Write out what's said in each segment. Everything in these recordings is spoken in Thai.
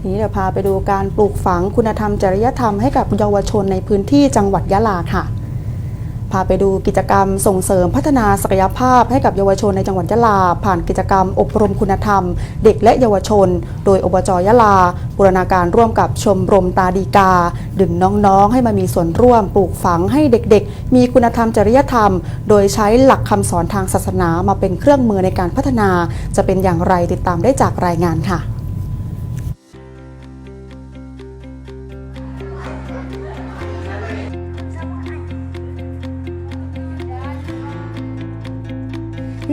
ทีนี้เดี๋ยวพาไปดูการปลูกฝังคุณธรรมจริยธรรมให้กับเยาวชนในพื้นที่จังหวัดยะลาค่ะ พาไปดูกิจกรรมส่งเสริมพัฒนาศักยภาพให้กับเยาวชนในจังหวัดยะลา ผ่านกิจกรรมอบรมคุณธรรม เด็กและเยาวชน โดยอบจยะลาบูรณาการร่วมกับชมรมตาดีกา ดึงน้องๆ ให้มามีส่วนร่วม ปลูกฝังให้เด็กๆ มีคุณธรรมจริยธรรม โดยใช้หลักคำสอนทางศาสนามาเป็นเครื่องมือในการพัฒนา จะเป็นอย่างไรติดตามได้จากรายงานค่ะ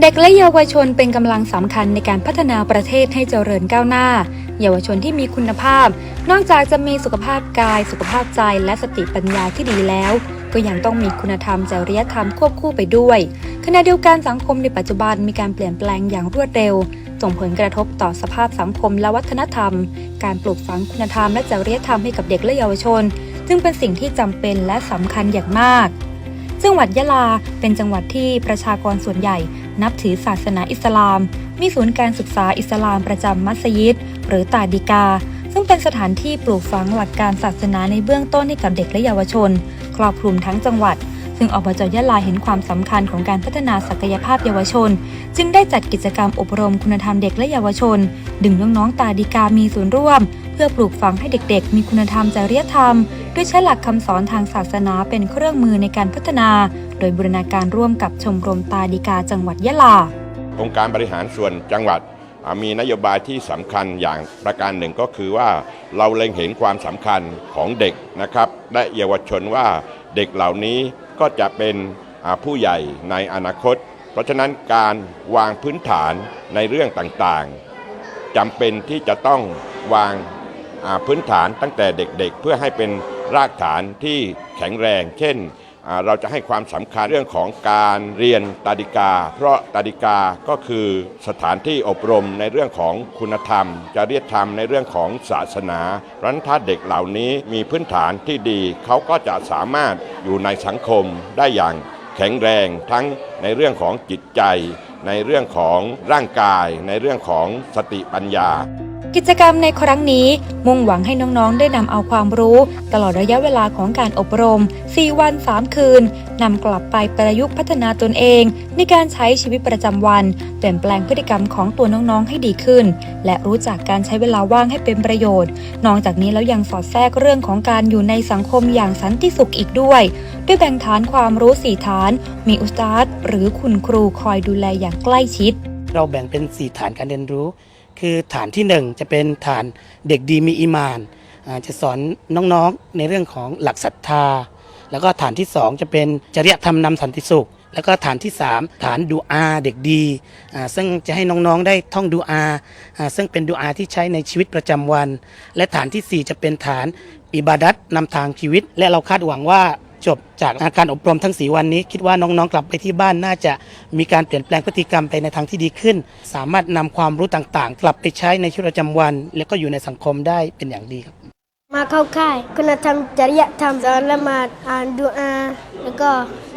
เด็กและเยาวชนเป็นกำลังสำคัญในการพัฒนาประเทศให้เจริญก้าวหน้า เยาวชนที่มีคุณภาพ นอกจากจะมีสุขภาพกาย สุขภาพใจ และสติปัญญาที่ดีแล้ว ก็ยังต้องมีคุณธรรมจริยธรรมควบคู่ไปด้วยขณะเดียวกันสังคมในปัจจุบันมีการเปลี่ยนแปลงอย่างรวดเร็วส่งผลกระทบต่อสภาพสังคมและวัฒนธรรม การปลูกฝังคุณธรรมและจริยธรรมให้กับเด็กและเยาวชน จึงเป็นสิ่งที่จำเป็นและสำคัญอย่างมาก จังหวัดยะลาเป็นจังหวัดที่ประชากรส่วนใหญ่ นับถือศาสนาอิสลาม มีศูนย์การศึกษาอิสลามประจำมัสยิด หรือตาดิกา ซึ่งเป็นสถานที่ปลูกฝังหลักการศาสนาในเบื้องต้นให้กับเด็กและเยาวชน ครอบคลุมทั้งจังหวัด ซึ่งอบจยะลาเห็นความสำคัญของการพัฒนาศักยภาพเยาวชน จึงได้จัดกิจกรรมอบรมคุณธรรมเด็กและเยาวชน ดึงน้องๆตาดิกามีส่วนร่วม เพื่อปลูกฝังให้เด็กๆ มีคุณธรรมจริยธรรม ด้วยใช้หลักคำสอนทางศาสนาเป็นเครื่องมือในการพัฒนา โดยบูรณาการร่วมกับชมรมตาดิกาจังหวัดยะลาองค์การบริหารส่วนจังหวัดมีนโยบายที่สำคัญอย่างประการหนึ่งก็คือว่าเราเล็งเห็นความสำคัญของเด็กนะครับ และเยาวชนว่าเด็กเหล่านี้ ก็จะเป็นผู้ใหญ่ในอนาคต เพราะฉะนั้นการวางพื้นฐานในเรื่องต่างๆจำเป็นที่จะต้องวางพื้นฐานตั้งแต่เด็กๆ เพื่อให้เป็นรากฐานที่แข็งแรง เช่น เราจะให้ความสำคัญเรื่องของการเรียนตาดิกา เพราะตาดิกาก็คือสถานที่อบรมในเรื่องของคุณธรรม จริยธรรมในเรื่องของศาสนาเพราะนั้นถ้าเด็กเหล่านี้มีพื้นฐานที่ดี เขาก็จะสามารถอยู่ในสังคมได้อย่างแข็งแรงทั้งในเรื่องของจิตใจ ในเรื่องของร่างกาย ในเรื่องของสติปัญญา กิจกรรมในครั้งนี้มุ่งหวังให้น้องๆ ได้นำเอาความรู้ ตลอดระยะเวลาของการอบรม 4 วัน 3 คืนนำกลับไปประยุกต์พัฒนาตนเอง ในการใช้ชีวิตประจำวัน เปลี่ยนแปลงพฤติกรรมของตัวน้องๆ ให้ดีขึ้น และรู้จักการใช้เวลาว่างให้เป็นประโยชน์ นอกจากนี้แล้วยังสอดแทรกเรื่องของการอยู่ในสังคมอย่างสันติสุขอีกด้วยด้วยแบ่งฐานความรู้สี่ฐาน มีอุสตาดหรือคุณครูคอยดูแลอย่างใกล้ชิด เราแบ่งเป็น 4 ฐานการเรียนรู้ คือฐานที่ 1 จะเป็นฐานเด็กดีมีอีมานจะสอนน้องๆในเรื่องของหลักศรัทธา แล้วก็ฐานที่ 2 จะเป็นจริยธรรมนำสันติสุข แล้วก็ฐานที่ 3 ฐานดูอาเด็กดีซึ่งจะให้น้องๆได้ท่องดูอาซึ่งเป็นดูอาที่ใช้ในชีวิตประจำวัน และฐานทีสี่ 4 จะเป็นฐานอิบาดัตนำทางชีวิต และเราคาดหวังว่า จบจากการอบรมทั้ง 4 วันนี้ คิดว่าน้องๆกลับไปที่บ้านน่าจะมีการเปลี่ยนแปลงพฤติกรรมไปในทางที่ดีขึ้น สามารถนำความรู้ต่างๆ กลับไปใช้ในชีวิตประจำวัน แล้วก็อยู่ในสังคมได้เป็นอย่างดีครับ มาเข้าค่าย คุณธรรมจริยธรรมสอนละหมาดอ่านดูอา แล้วก็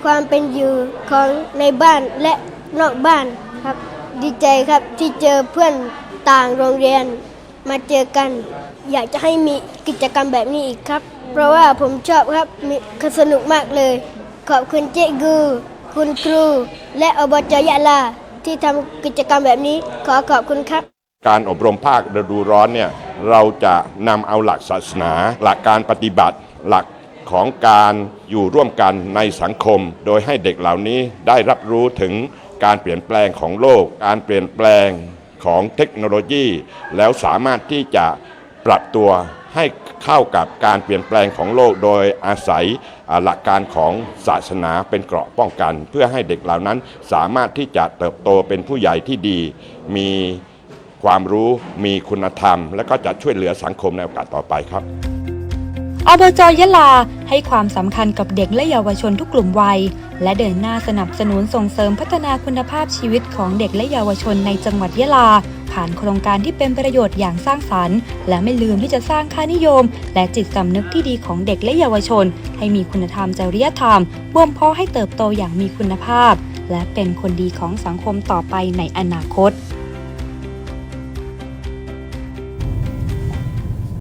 ความเป็นอยู่ของในบ้านและนอกบ้านครับ ดีใจครับที่เจอเพื่อนต่างโรงเรียน มาเจอกัน อยากจะให้มีกิจกรรมแบบนี้อีกครับ เพราะว่าผมชอบครับมีสนุกมากเลย ขอบคุณเจ๊กูคุณครู และอบจยะลา ที่ทำกิจกรรมแบบนี้ขอขอบคุณครับ การอบรมภาคฤดูร้อนเนี่ยเราจะนำเอาหลักศาสนา หลักการปฏิบัติหลักของการอยู่ร่วมกันในสังคม โดยให้เด็กเหล่านี้ได้รับรู้ถึงการเปลี่ยนแปลงของโลก การเปลี่ยนแปลง ของเทคโนโลยี แล้วสามารถที่จะปรับตัวให้เข้ากับการเปลี่ยนแปลงของโลกโดยอาศัยหลักการของศาสนาเป็นเกราะป้องกัน เพื่อให้เด็กเหล่านั้นสามารถที่จะเติบโตเป็นผู้ใหญ่ที่ดี มีความรู้มีคุณธรรม และก็จะช่วยเหลือสังคมในโอกาสต่อไปครับอบจยะลา ให้ความสำคัญกับเด็กและเยาวชนทุกกลุ่มวัย และเดินหน้าสนับสนุนส่งเสริมพัฒนาคุณภาพชีวิตของเด็กและเยาวชนในจังหวัดยะลา ผ่านโครงการที่เป็นประโยชน์อย่างสร้างสรรค์ และไม่ลืมที่จะสร้างค่านิยม และจิตสำนึกที่ดีของเด็กและเยาวชน ให้มีคุณธรรมจริยธรรมบ่มเพาะให้เติบโตอย่างมีคุณภาพ และเป็นคนดีของสังคมต่อไปในอนาคต